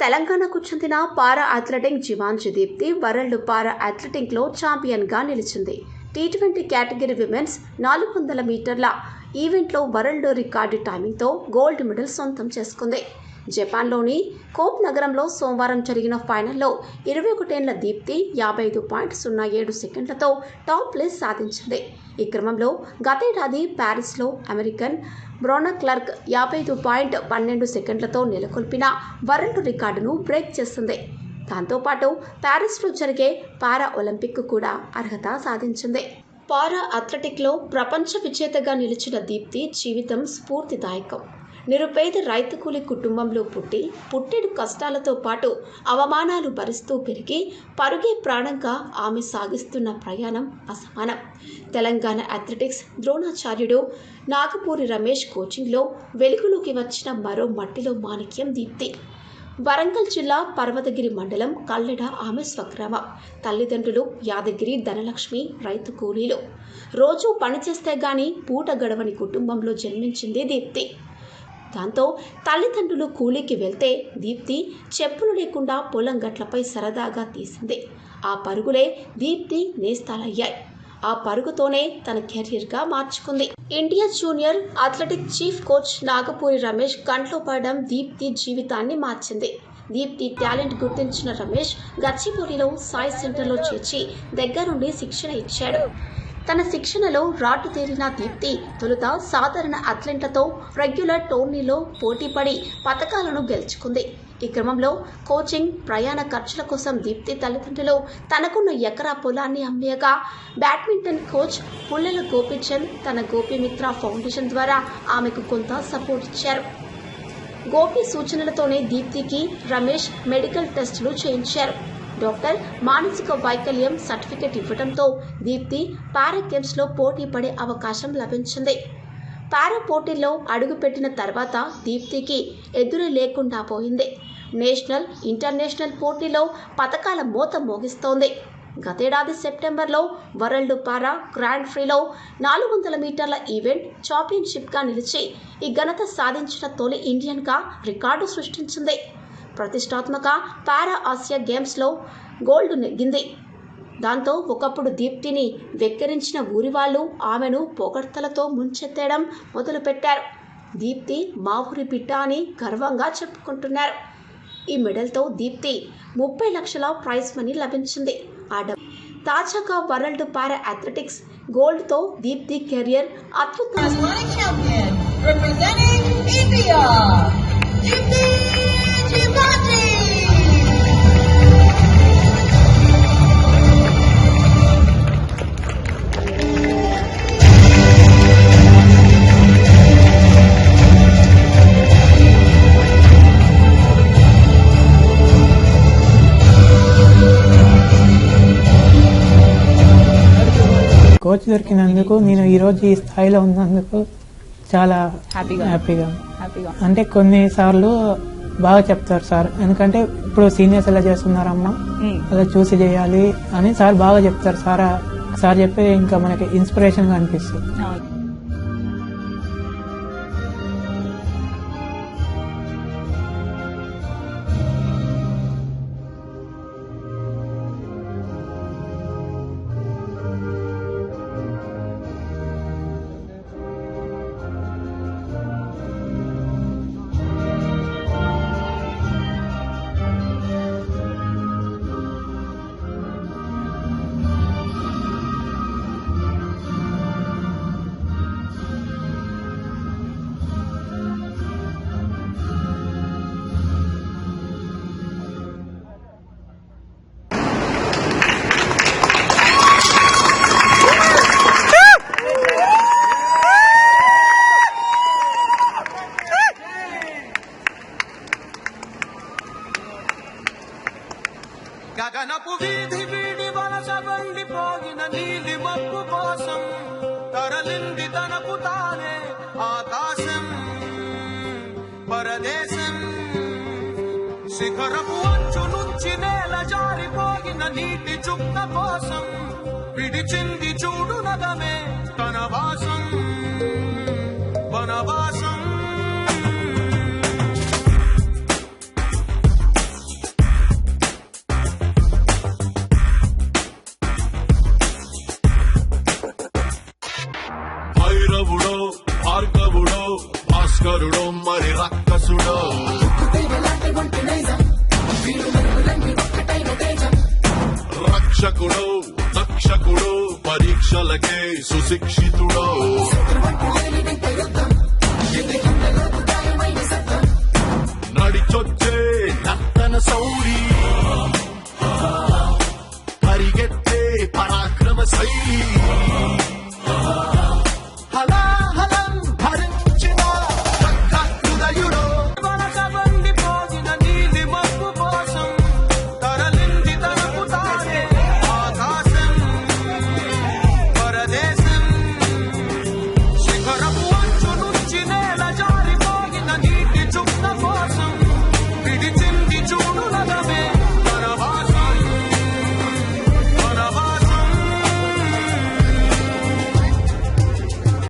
తెలంగాణకు చెందిన para athletic Jivanji Deepthi world para అథ్లెటిక్లో ఛాంపియన్గా నిలిచింది. టీ ట్వంటీ కేటగిరీ విమెన్స్ నాలుగు వందల మీటర్ల ఈవెంట్లో వరల్డ్ రికార్డు టైమింగ్తో గోల్డ్ మెడల్ సొంతం చేసుకుంది. జపాన్లోని కోప్ నగరంలో సోమవారం జరిగిన ఫైనల్లో ఇరవై ఒకటేళ్ళ దీప్తి యాభై ఐదు పాయింట్ సున్నా ఏడు సెకండ్లతో టాప్ ప్లేస్ సాధించింది. ఈ క్రమంలో గతేడాది ప్యారిస్లో అమెరికన్ బ్రోనా క్లర్క్ యాభై ఐదు పాయింట్ పన్నెండు సెకండ్లతో నెలకొల్పిన వరల్డ్ రికార్డును బ్రేక్ చేసింది దాంతోపాటు ప్యారిస్లో జరిగే పారా ఒలింపిక్ కూడా అర్హత సాధించింది. పారా అథ్లెటిక్లో ప్రపంచ విజేతగా నిలిచిన దీప్తి జీవితం స్ఫూర్తిదాయకం. నిరుపేద రైతు కూలి కుటుంబంలో పుట్టి పుట్టెడు కష్టాలతో పాటు అవమానాలు భరిస్తూ పెరిగి పరుగే ప్రాణంగా ఆమె సాగిస్తున్న ప్రయాణం అసమానం తెలంగాణ అథ్లెటిక్స్ ద్రోణాచార్యుడు నాగపూరి రమేష్ కోచింగ్లో వెలుగులోకి వచ్చిన మరో మట్టిలో మాణిక్యం దీప్తి. వరంగల్ జిల్లా పర్వతగిరి మండలం కల్లెడ ఆమె స్వగ్రామం. తల్లిదండ్రులు యాదగిరి ధనలక్ష్మి రైతు కూలీలు. రోజూ పనిచేస్తే గాని పూట గడవని కుటుంబంలో జన్మించింది దీప్తి. దాంతో తల్లిదండ్రులు కూలీకి వెళ్తే దీప్తి చెప్పులు లేకుండా పొలం గట్లపై సరదాగా తీసింది. ఆ పరుగులే దీప్తి నేస్తాలయ్యాయి. ఆ పరుగుతోనే తన కెరీర్గా మార్చుకుంది. India junior athletic chief coach Nagapuri Ramesh కంట్లో పడడం దీప్తి జీవితాన్ని మార్చింది. దీప్తి టాలెంట్ గుర్తించిన రమేష్ గచ్చిపూరిలో సాయి సెంటర్లో చేర్చి దగ్గరుండి శిక్షణ ఇచ్చాడు. తన శిక్షణలో రాటు తేరిన దీప్తి తొలుత సాధారణ అథ్లెట్లతో రెగ్యులర్ టోర్నీలో పోటీపడి పథకాలను గెలుచుకుంది. ఈ క్రమంలో కోచింగ్ ప్రయాణ ఖర్చుల కోసం దీప్తి తల్లిదండ్రులు తనకున్న ఎకరా పొలాన్ని అమ్మేయగా బ్యాడ్మింటన్ కోచ్ పుల్లెల గోపీచంద్ తన గోపిమిత్ర ఫౌండేషన్ ద్వారా ఆమెకు కొంత సపోర్ట్ ఇచ్చారు. గోపి సూచనలతోనే దీప్తికి రమేష్ మెడికల్ టెస్టులు చేయించారు. డాక్టర్ మానసిక వైకల్యం సర్టిఫికెట్ ఇవ్వడంతో దీప్తి పారా గేమ్స్లో పోటీ పడే అవకాశం లభించింది. పారా పోటీల్లో అడుగుపెట్టిన తర్వాత దీప్తికి ఎదురు లేకుండా పోయింది. నేషనల్ ఇంటర్నేషనల్ పోటీలో పథకాల మూత మోగిస్తోంది. గతేడాది సెప్టెంబర్లో వరల్డ్ పారా గ్రాండ్ ఫ్రీలో నాలుగు వందల మీటర్ల ఈవెంట్ ఛాంపియన్షిప్గా నిలిచి ఈ ఘనత సాధించిన తొలి ఇండియన్గా రికార్డు సృష్టించింది. ప్రతిష్టాత్మక పారా ఆసియా గేమ్స్లో గోల్డ్ నెగ్గింది. దాంతో ఒకప్పుడు దీప్తిని వెక్కిరించిన ఊరి వాళ్ళు ఆమెను పొగడ్తలతో ముంచెత్తేయడం మొదలుపెట్టారు. దీప్తి మా ఊరి బిడ్డ అని గర్వంగా చెప్పుకుంటున్నారు. ఈ మెడల్తో దీప్తి ముప్పై లక్షల ప్రైజ్ మనీ లభించింది. ఆ తాజాగా వరల్డ్ పారా అథ్లెటిక్స్ గోల్డ్తో దీప్తి కెరియర్ అద్భుత కోచ్ దొరికినందుకు నేను ఈరోజు ఈ స్థాయిలో ఉన్నందుకు చాలా హ్యాపీగా హ్యాపీగా హ్యాపీగా అంటే కొన్నిసార్లు బాగా చెప్తారు సార్. ఎందుకంటే ఇప్పుడు సీనియర్స్ ఎలా చేస్తున్నారమ్మా? అలా చూసి చేయాలి అని సార్ బాగా చెప్తారు. సార్ సార్ చెప్పే ఇంకా మనకి ఇన్స్పిరేషన్గా అనిపిస్తుంది. గగనపు వీధి వీడి వలస పోగిన నీలి మబ్బు కోసం తరలింది తనకు తానే ఆకాశం పరదేశం. శిఖరపు అంచు నుంచి నేల జారిపోగిన నీటి చుక్క కోసం విడిచింది చూడు నగమే తన వాసం వనవాసం. తస్కరుడో మరి రక్కసుడో. రక్షకుడు రక్షకుడు పరీక్షలకే సుశిక్షితుడో. నడిచొచ్చే నత్తన సౌరి పరిగెత్తే పరాక్రమ శైలి.